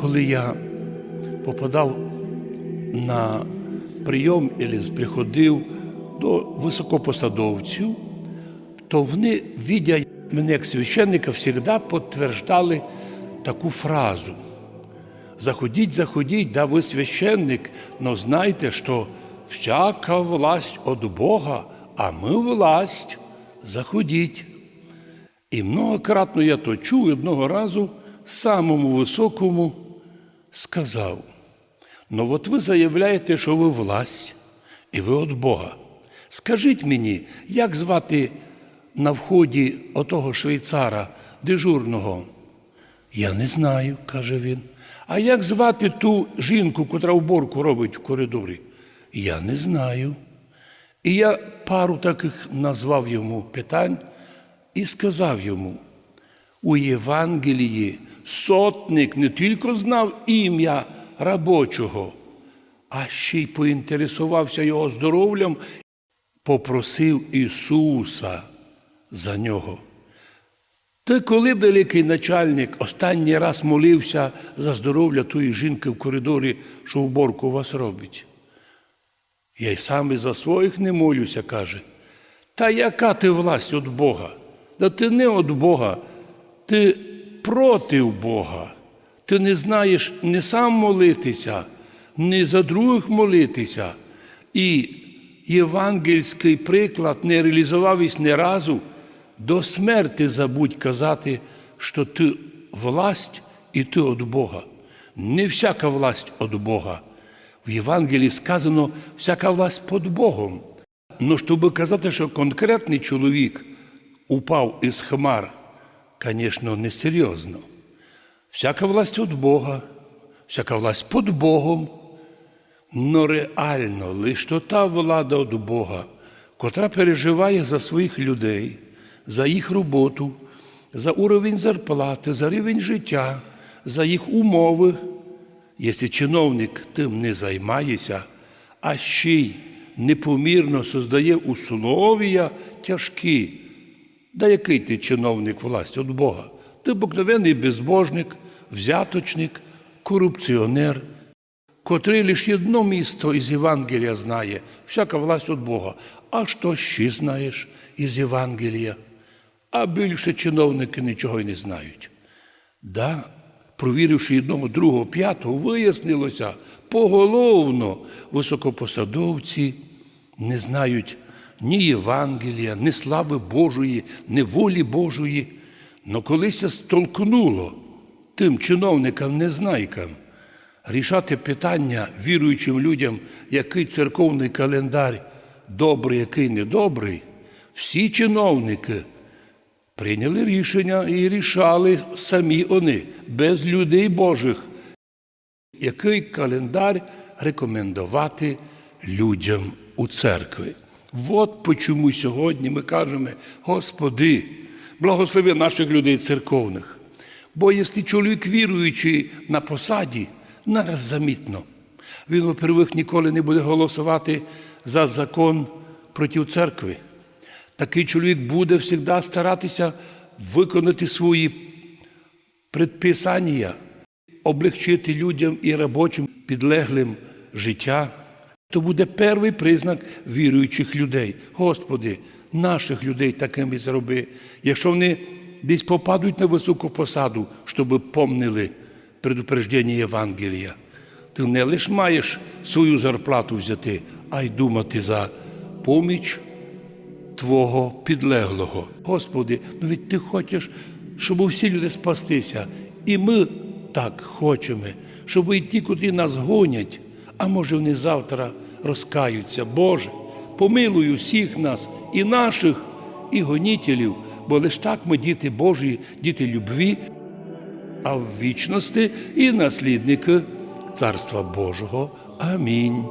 Коли я попадав на прийом або приходив до високопосадовців, то вони, видя мене як священника, завжди підтверджували таку фразу. Заходіть, заходіть, да ви священник, но знайте, що всяка власть від Бога, а ми власть, заходіть. І многократно я то чув, і одного разу самому високому сказав: ну от ви заявляєте, що ви власть, і ви від Бога. Скажіть мені, як звати на вході отого швейцара дежурного? Я не знаю, каже він. А як звати ту жінку, котра уборку робить в коридорі? Я не знаю. І я пару таких назвав йому питань і сказав йому: у Євангелії сотник не тільки знав ім'я робочого, а ще й поінтересувався його здоров'ям, попросив Ісуса за нього. Та коли великий начальник останній раз молився за здоров'я тої жінки в коридорі, що уборку у вас робить? Я й сам і за своїх не молюся, каже. Та яка ти власть від Бога? Та ти не від Бога, ти проти Бога. Ти не знаєш не сам молитися, не за других молитися. І євангельський приклад не реалізувався ні разу, до смерти забудь казати, що ти власть і ти від Бога. Не всяка власть від Бога. В Євангелії сказано всяка власть під Богом. Ну, щоб казати, що конкретний чоловік упав із хмар, звісно, несерйозно. Всяка власть від Бога, всяка власть під Богом. Но реально лише та влада від Бога, котра переживає за своїх людей, за їх роботу, за уровень зарплати, за рівень життя, за їх умови. Якщо чиновник тим не займається, а ще й непомірно создає условия тяжкі, да який ти чиновник власті від Бога? Ти обикновений безбожник, взяточник, корупціонер, котрий лише одно місто із Євангелія знає, всяка власть від Бога. А що ще знаєш із Євангелія? А більше чиновники нічого й не знають. Да, провіривши одного, другого, п'ятого, вияснилося поголовно високопосадовці не знають ні Євангелія, ні слави Божої, ні волі Божої. Но колись столкнуло тим чиновникам, незнайкам, рішати питання віруючим людям, який церковний календар добрий, який недобрий, всі чиновники прийняли рішення і рішали самі вони, без людей Божих, який календар рекомендувати людям у церкві. От почому сьогодні ми кажемо, Господи, благослови наших людей церковних. Бо якщо чоловік віруючий на посаді, нараз замітно. Він, во-первых, ніколи не буде голосувати за закон проти церкви. Такий чоловік буде завжди старатися виконати свої предписання, облегчити людям і робочим підлеглим життя. То буде перший признак віруючих людей. Господи, наших людей такими зроби. Якщо вони десь попадуть на високу посаду, щоб помнили предупреждення Євангелія, ти не лише маєш свою зарплату взяти, а й думати за поміч Твого підлеглого. Господи, ну від Ти хочеш, щоб всі люди спастися. І ми так хочемо, щоб і ті, котрі нас гонять, а може вони завтра розкаються. Боже, помилуй усіх нас, і наших, і гонітелів, бо лише так ми діти Божі, діти любві, а в вічності і наслідники Царства Божого. Амінь.